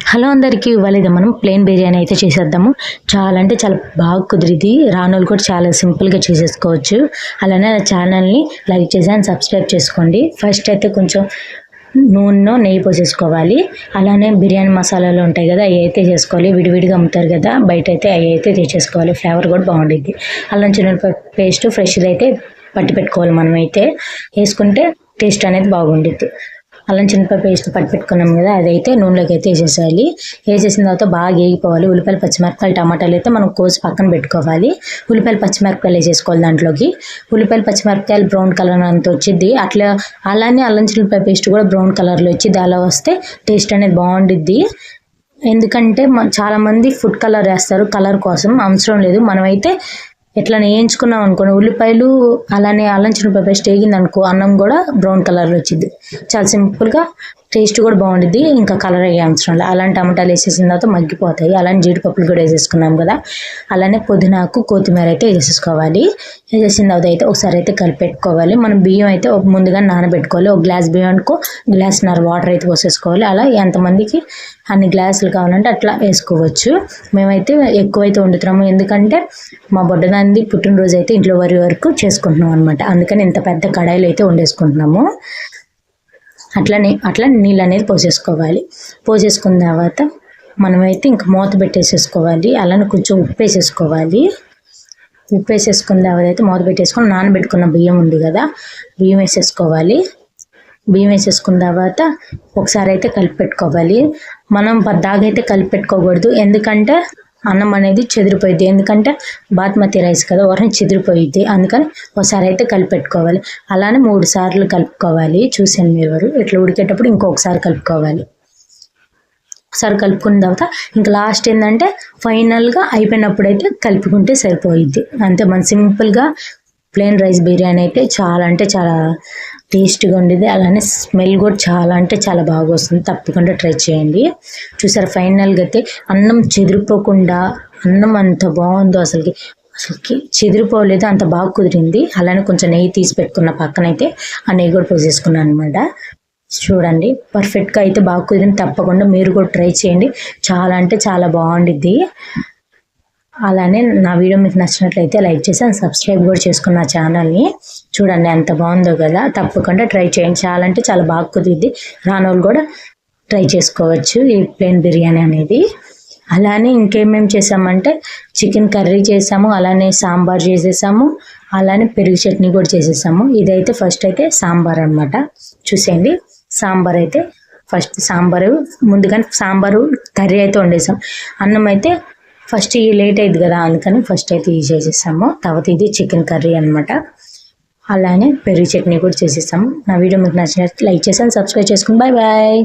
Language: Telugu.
హలో అందరికీ ఇవాళ ఇది మనం ప్లేన్ బిర్యానీ అయితే చేసేద్దాము. చాలా అంటే చాలా బాగా కుదిరిది రానోళ్ళు కూడా చాలా సింపుల్గా చేసేసుకోవచ్చు. అలానే నా ఛానల్ని లైక్ చేసి అండ్ సబ్స్క్రైబ్ చేసుకోండి. ఫస్ట్ అయితే కొంచెం నూనె నెయ్యి పోసేసుకోవాలి. అలానే బిర్యానీ మసాలాలు ఉంటాయి కదా అవి అయితే చేసుకోవాలి. విడివిడిగా అమ్ముతారు కదా బయట అయితే అవి అయితే తెచ్చేసుకోవాలి. ఫ్లేవర్ కూడా బాగుండిద్ది. అల్లం చిన్న పేస్ట్ ఫ్రెష్ది అయితే పట్టి పెట్టుకోవాలి మనం అయితే. వేసుకుంటే టేస్ట్ అనేది బాగుండిద్ది. అల్లం చిన్నపాయ పేస్ట్ పట్టి పెట్టుకున్నాం కదా అదైతే నూనెలోకి అయితే వేసేసేయాలి. వేసేసిన తర్వాత బాగా వేగిపోవాలి. ఉల్లిపాయలు పచ్చిమిరపకాయలు టమాటాలు అయితే మనం కోసి పక్కన పెట్టుకోవాలి. ఉల్లిపాయలు పచ్చిమిరపకాయలు వేసేసుకోవాలి దాంట్లోకి. ఉల్లిపాయలు పచ్చిమిరపకాయలు బ్రౌన్ కలర్ అంత వచ్చింది అట్లా అలానే అల్లం చిన్నపాయ పేస్ట్ కూడా బ్రౌన్ కలర్లో వచ్చింది అలా వస్తే టేస్ట్ అనేది బాగుండిద్ది. ఎందుకంటే చాలామంది ఫుడ్ కలర్ వేస్తారు. కలర్ కోసం అవసరం లేదు. మనమైతే ఎట్లా వేయించుకున్నాం అనుకోండి ఉల్లిపాయలు అలానే అల్లం చిన్నపాయ పేస్ట్ వేగింది అనుకో అన్నం కూడా బ్రౌన్ కలర్లో వచ్చింది. చాలా సింపుల్గా టేస్ట్ కూడా బాగుంటుంది ఇంకా కలర్ అయ్యే అవసరం లేదు. అలాంటి టమాటాలు వేసేసిన తర్వాత మగ్గిపోతాయి. అలానే జీడిపప్పులు కూడా వేసేసుకున్నాం కదా. అలానే పుదీనాకు కొత్తిమీర అయితే వేసేసుకోవాలి. వేసేసిన తర్వాత అయితే ఒకసారి అయితే కలిపెట్టుకోవాలి. మనం బియ్యం అయితే ఒక ముందుగా నానబెట్టుకోవాలి. ఒక గ్లాస్ బియ్యం అనుకో గ్లాస్న్నర వాటర్ అయితే పోసేసుకోవాలి. అలా ఎంతమందికి అన్ని గ్లాసులు కావాలంటే అట్లా వేసుకోవచ్చు. మేమైతే ఎక్కువైతే వండుతున్నాము. ఎందుకంటే మా బొడ్డదాన్ని పుట్టినరోజు అయితే ఇంట్లో వరి వరకు చేసుకుంటున్నాం అనమాట అందుకని ఇంత పెద్ద కడాయిలు అయితే వండేసుకుంటున్నాము. అట్లనే అట్లా నీళ్ళు అనేది పోసేసుకోవాలి. పోసేసుకున్న తర్వాత మనమైతే ఇంకా మూత పెట్టేసేసుకోవాలి. అలానే కొంచెం ఉప్పు వేసేసుకోవాలి ఉప్పు వేసేసుకున్న తర్వాత అయితే మూత పెట్టేసుకొని నానబెట్టుకున్న బియ్యం ఉంది కదా బియ్యం వేసేసుకోవాలి. బియ్యం వేసేసుకున్న తర్వాత ఒకసారి అయితే కలిపి పెట్టుకోవాలి. మనం పద్దాగా కలిపి పెట్టుకోకూడదు. ఎందుకంటే అన్నం అనేది చెదిరిపోయింది ఎందుకంటే బాస్మతి రైస్ కదా వరం చెదిరిపోయిద్ది. అందుకని ఒకసారి అయితే కలిపెట్టుకోవాలి. అలానే మూడు సార్లు కలుపుకోవాలి. చూసాను మీరు ఇట్లా ఉడికేటప్పుడు ఇంకొకసారి కలుపుకోవాలి. ఒకసారి కలుపుకున్న తర్వాత ఇంకా లాస్ట్ ఏంటంటే ఫైనల్గా అయిపోయినప్పుడు అయితే కలుపుకుంటే సరిపోయిద్ది. అంతే మన సింపుల్గా ప్లెయిన్ రైస్ బిర్యానీ అయితే చాలా అంటే చాలా టేస్ట్గా ఉండేది. అలానే స్మెల్ కూడా చాలా అంటే చాలా బాగా వస్తుంది. తప్పకుండా ట్రై చేయండి. చూసారు ఫైనల్గా అయితే అన్నం చెదిరిపోకుండా అన్నం అంత బాగుందో అసలుకి అసలుకి చెదిరిపోలేదు అంత బాగా కుదిరింది. అలానే కొంచెం నెయ్యి తీసి పెట్టుకున్న పక్కనైతే ఆ నెయ్యి కూడా పోసేసుకున్నాను అనమాట చూడండి పర్ఫెక్ట్గా అయితే బాగా కుదిరింది. తప్పకుండా మీరు కూడా ట్రై చేయండి. చాలా అంటే చాలా బాగుండిద్ది. అలానే నా వీడియో మీకు నచ్చినట్లయితే లైక్ చేసి అండ్ సబ్స్క్రైబ్ కూడా చేసుకున్న ఛానల్ని చూడండి ఎంత బాగుందో కదా. తప్పకుండా ట్రై చేయండి. చాలా అంటే చాలా బాగా కుదిరింది రానోళ్ళు కూడా ట్రై చేసుకోవచ్చు ఈ ప్లేన్ బిర్యానీ అనేది. అలానే ఇంకేమేం చేసామంటే చికెన్ కర్రీ చేసాము అలానే సాంబార్ చేసేసాము అలానే పెరుగు చట్నీ కూడా చేసేసాము. ఇదైతే ఫస్ట్ అయితే సాంబార్ అన్నమాట. చూసేయండి. సాంబార్ అయితే ఫస్ట్ సాంబారు ముందుగానే సాంబారు కర్రీ అయితే వండేసాం. అన్నం అయితే ఫస్ట్ ఈ లేట్ అయింది కదా అందుకని ఫస్ట్ అయితే ఇది చేసేసాము తర్వాత ఇది చికెన్ కర్రీ అనమాట అలానే పెరుగు చట్నీ కూడా చేసేసాము నా వీడియో మీకు నచ్చినట్టు లైక్ చేసాను సబ్స్క్రైబ్ చేసుకుని బాయ్ బాయ్